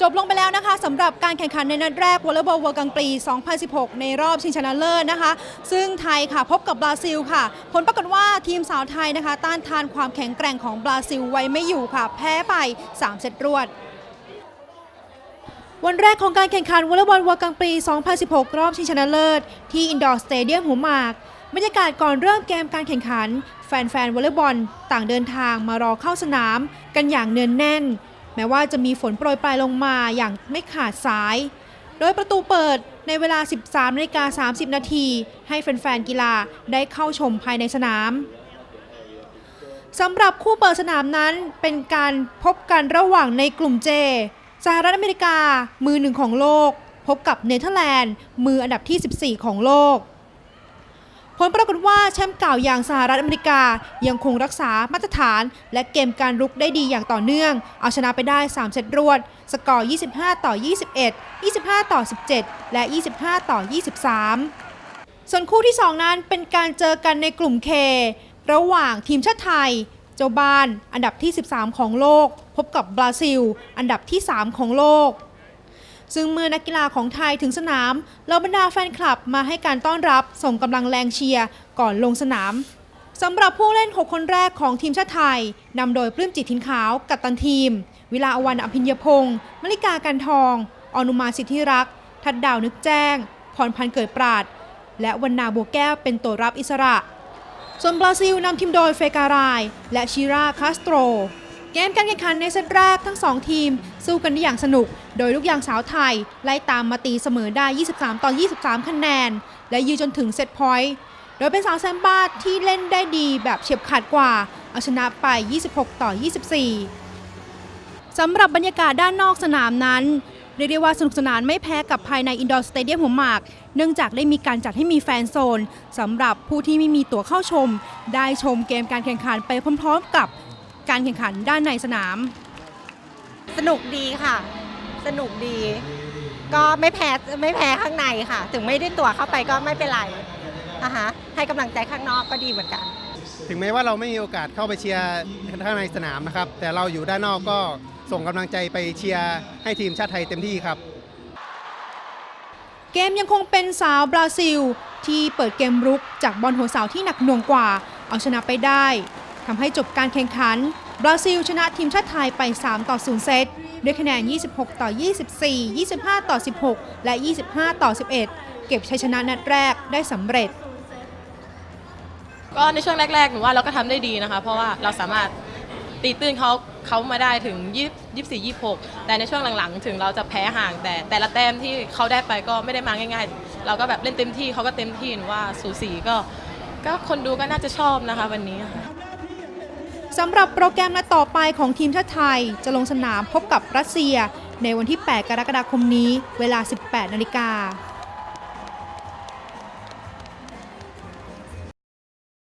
จบลงไปแล้วนะคะสำหรับการแข่งขันในนัดแรกวอลเลย์บอลเวิร์กังปรี2016 ในรอบชิงชนะเลิศนะคะ ซึ่งไทยค่ะพบกับบราซิลค่ะ ผลปรากฏว่าทีมสาวไทยนะคะ ต้านทานความแข็งแกร่งของบราซิลไว้ไม่อยู่ค่ะ แพ้ไป 3 เซตรวดวันแรกของการแข่งขันวอลเลย์บอลเวิร์กังปรี 2016 รอบชิงชนะเลิศ ที่อินดอร์สเตเดียมหัวหมาก บรรยากาศก่อนเริ่มเกมการแข่งขัน แฟนๆวอลเลย์บอลต่างเดินทางมารอเข้าสนาม กันอย่างเนืองแน่น แม้ว่าจะมีฝนโปรยปลายลงมาอย่างไม่ขาดสาย โดยประตูเปิดในเวลา 13นาฬิกา30 นาที ให้แฟนๆ กีฬาได้เข้าชมภายในสนามสำหรับคู่เปิดสนามนั้นเป็นการพบกันระหว่างในกลุ่มเจ สหรัฐอเมริกา มือหนึ่งของโลก พบกับเนเธอร์แลนด์ มืออันดับที่ 14 ของโลก ผลปรากฏว่าแชมป์เก่าอย่างสหรัฐอเมริกา ยังคงรักษามาตรฐาน และเกมการรุกได้ดีอย่างต่อเนื่อง เอาชนะไปได้ 3 เซตรวด สกอร์ 25 ต่อ 21 25 ต่อ 17 และ 25 ต่อ 23 ส่วนคู่ที่ 2 นั้นเป็นการเจอกันในกลุ่ม K ระหว่างทีมชาติไทย เจ้าบ้าน อันดับที่ 13 ของโลก พบกับบราซิล อันดับที่ 3 ของโลก ซึ่งเมื่อนักกีฬาของไทยถึงสนามเหล่าบรรดาแฟนคลับมาให้การต้อนรับส่งกำลังแรงเชียร์ก่อนลงสนามสำหรับผู้เล่น 6 คนแรกของทีมชาติไทยนำโดยปลื้มจิตถิ่นขาวกัปตันทีม วิลาอวันอภิญญพงศ์มลิกากันทอง อนุมาสิทธิรัก ทัดดาวนึกแจ้ง พรพันธ์เกิดปราด และวันนาบัวแก้วเป็นตัวรับอิสระ ส่วนบราซิลนำทีมโดยเฟการาย และชิราคาสโตร เกมการแข่งขันในเซตแรกทั้ง 2 ทีม สู้กันได้อย่างสนุก โดยลูกยางสาวไทย ไล่ตามมาตีเสมอได้ 23 ต่อ 23 คะแนน และยืนจนถึงเซตพอยต์ โดยเป็นสาวแซมบ้าที่เล่นได้ดีแบบเฉียบขาดกว่า เอาชนะไป 26 ต่อ 24 สำหรับบรรยากาศด้านนอกสนามนั้น เรียกได้ว่าสนุกสนานไม่แพ้กับภายในอินดอร์สเตเดียมหัวหมาก เนื่องจากได้มีการจัดให้มีแฟนโซนสำหรับผู้ที่ไม่มีตั๋วเข้าชม ได้ชมเกมการแข่งขันไปพร้อม ๆ กับ การแข่งขันด้านในสนาม สนุกดีค่ะ สนุกดี ก็ไม่แพ้ไม่แพ้ข้างในค่ะ ถึงไม่ได้ตั๋วเข้าไปก็ไม่เป็นไรอะฮะให้กำลังใจข้างนอกก็ดีเหมือนกัน ถึงแม้ว่าเราไม่มีโอกาสเข้าไปเชียร์ข้างในสนามนะครับ แต่เราอยู่ด้านนอกก็ส่งกำลังใจไปเชียร์ให้ทีมชาติไทยเต็มที่ครับ เกมยังคงเป็นสาวบราซิล ที่เปิดเกมรุกจากบอลหัวเสาที่หนักหน่วงกว่า เอาชนะไปได้ ทำให้จบการแข่งขัน บราซิลชนะทีมชาติไทยไป 3 ต่อ 0 เซต ด้วยคะแนน 26 ต่อ 24 25 ต่อ 16 และ 25 ต่อ 11 เก็บชัยชนะนัดแรกได้สำเร็จ ก็ในช่วงแรกๆหนูว่าเราก็ทำได้ดีนะคะ เพราะว่าเราสามารถตีตื้นเขาเขามาได้ถึง 24 26 แต่ในช่วงหลังๆ ถึงเราจะแพ้ห่างแต่แต่ละแต้มที่เขาได้ไปก็ไม่ได้มาง่ายๆ เราก็แบบเล่นเต็มที่เขาก็เต็มที่หนูว่าสูสีก็ ก็คนดูก็น่าจะชอบนะคะวันนี้ค่ะ สำหรับโปรแกรมนัดต่อไปของทีมชาติไทย จะลงสนามพบกับรัสเซีย ในวันที่ 8 กรกฎาคมนี้ เวลา 18 นาฬิกา